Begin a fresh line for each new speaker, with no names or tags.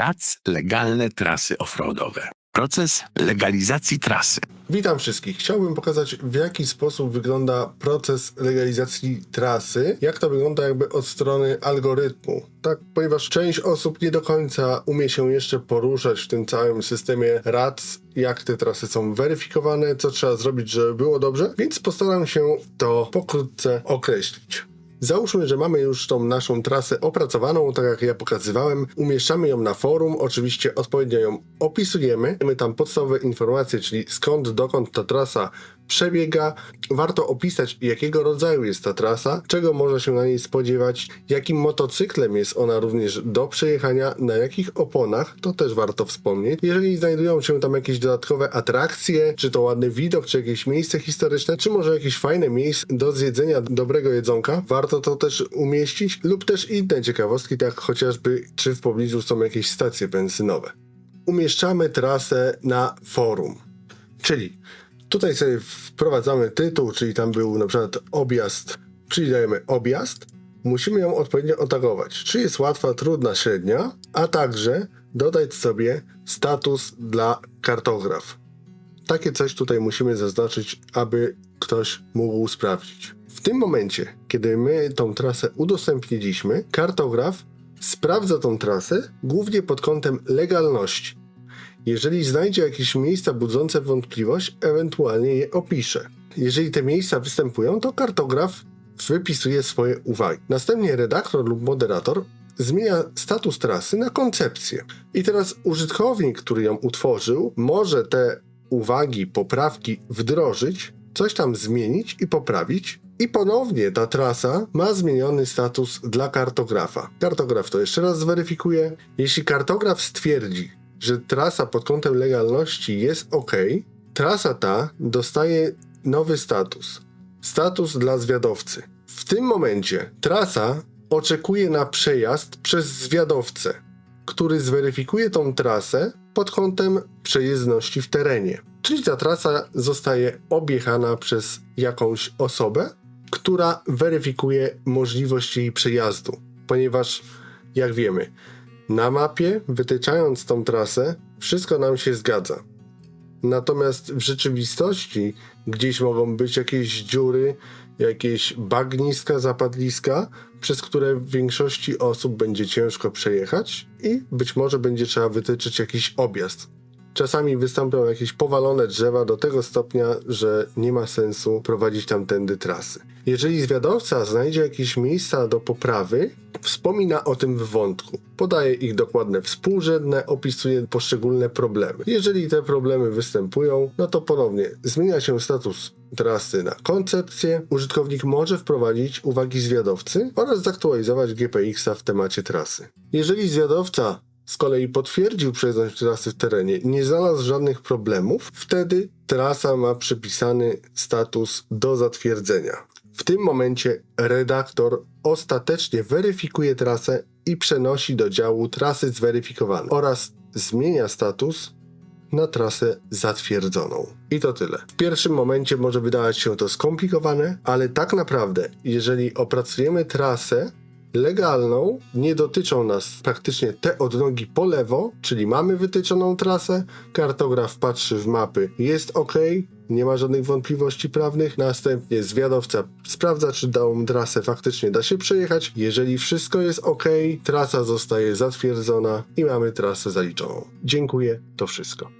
TAC legalne trasy offroadowe. Proces legalizacji trasy.
Witam wszystkich. Chciałbym pokazać, w jaki sposób wygląda proces legalizacji trasy, jak to wygląda jakby od strony algorytmu. Tak, ponieważ część osób nie do końca umie się jeszcze poruszać w tym całym systemie RAC, jak te trasy są weryfikowane, co trzeba zrobić, żeby było dobrze, więc postaram się to pokrótce określić. Załóżmy, że mamy już tą naszą trasę opracowaną, tak jak ja pokazywałem. Umieszczamy ją na forum, oczywiście odpowiednio ją opisujemy. Mamy tam podstawowe informacje, czyli skąd, dokąd ta trasa przebiega. Warto opisać, jakiego rodzaju jest ta trasa, czego można się na niej spodziewać, jakim motocyklem jest ona również do przejechania, na jakich oponach, to też warto wspomnieć. Jeżeli znajdują się tam jakieś dodatkowe atrakcje, czy to ładny widok, czy jakieś miejsce historyczne, czy może jakieś fajne miejsce do zjedzenia dobrego jedzonka, warto to też umieścić, lub też inne ciekawostki, tak chociażby, czy w pobliżu są jakieś stacje benzynowe. Umieszczamy trasę na forum, czyli Tutaj sobie wprowadzamy tytuł, czyli tam był na przykład objazd, czyli dajemy objazd. Musimy ją odpowiednio otagować. Czy jest łatwa, trudna, średnia, a także dodać sobie status dla kartograf. Takie coś tutaj musimy zaznaczyć, aby ktoś mógł sprawdzić. W tym momencie, kiedy my tą trasę udostępniliśmy, kartograf sprawdza tą trasę głównie pod kątem legalności. Jeżeli znajdzie jakieś miejsca budzące wątpliwość, ewentualnie je opisze. Jeżeli te miejsca występują, to kartograf wypisuje swoje uwagi. Następnie redaktor lub moderator zmienia status trasy na koncepcję. I teraz użytkownik, który ją utworzył, może te uwagi, poprawki wdrożyć, coś tam zmienić i poprawić. I ponownie ta trasa ma zmieniony status dla kartografa. Kartograf to jeszcze raz zweryfikuje. Jeśli kartograf stwierdzi, że trasa pod kątem legalności jest ok, trasa ta dostaje nowy status. Status dla zwiadowcy. W tym momencie trasa oczekuje na przejazd przez zwiadowcę, który zweryfikuje tą trasę pod kątem przejezdności w terenie. Czyli ta trasa zostaje objechana przez jakąś osobę, która weryfikuje możliwość jej przejazdu, ponieważ jak wiemy, na mapie, wytyczając tą trasę, wszystko nam się zgadza. Natomiast w rzeczywistości gdzieś mogą być jakieś dziury, jakieś bagniska, zapadliska, przez które w większości osób będzie ciężko przejechać i być może będzie trzeba wytyczyć jakiś objazd. Czasami wystąpią jakieś powalone drzewa do tego stopnia, że nie ma sensu prowadzić tamtędy trasy. Jeżeli zwiadowca znajdzie jakieś miejsca do poprawy, wspomina o tym w wątku. Podaje ich dokładne współrzędne, opisuje poszczególne problemy. Jeżeli te problemy występują, no to ponownie zmienia się status trasy na koncepcję. Użytkownik może wprowadzić uwagi zwiadowcy oraz zaktualizować GPX-a w temacie trasy. Jeżeli zwiadowca z kolei potwierdził przejezdność trasy w terenie i nie znalazł żadnych problemów, wtedy trasa ma przypisany status do zatwierdzenia. W tym momencie redaktor ostatecznie weryfikuje trasę i przenosi do działu trasy zweryfikowane oraz zmienia status na trasę zatwierdzoną. I to tyle. W pierwszym momencie może wydawać się to skomplikowane, ale tak naprawdę, jeżeli opracujemy trasę, legalną nie dotyczą nas praktycznie te odnogi po lewo, czyli mamy wytyczoną trasę, kartograf patrzy w mapy, jest ok, nie ma żadnych wątpliwości prawnych. Następnie zwiadowca sprawdza, czy daną trasę faktycznie da się przejechać. Jeżeli wszystko jest ok, trasa zostaje zatwierdzona i mamy trasę zaliczoną. Dziękuję, to wszystko.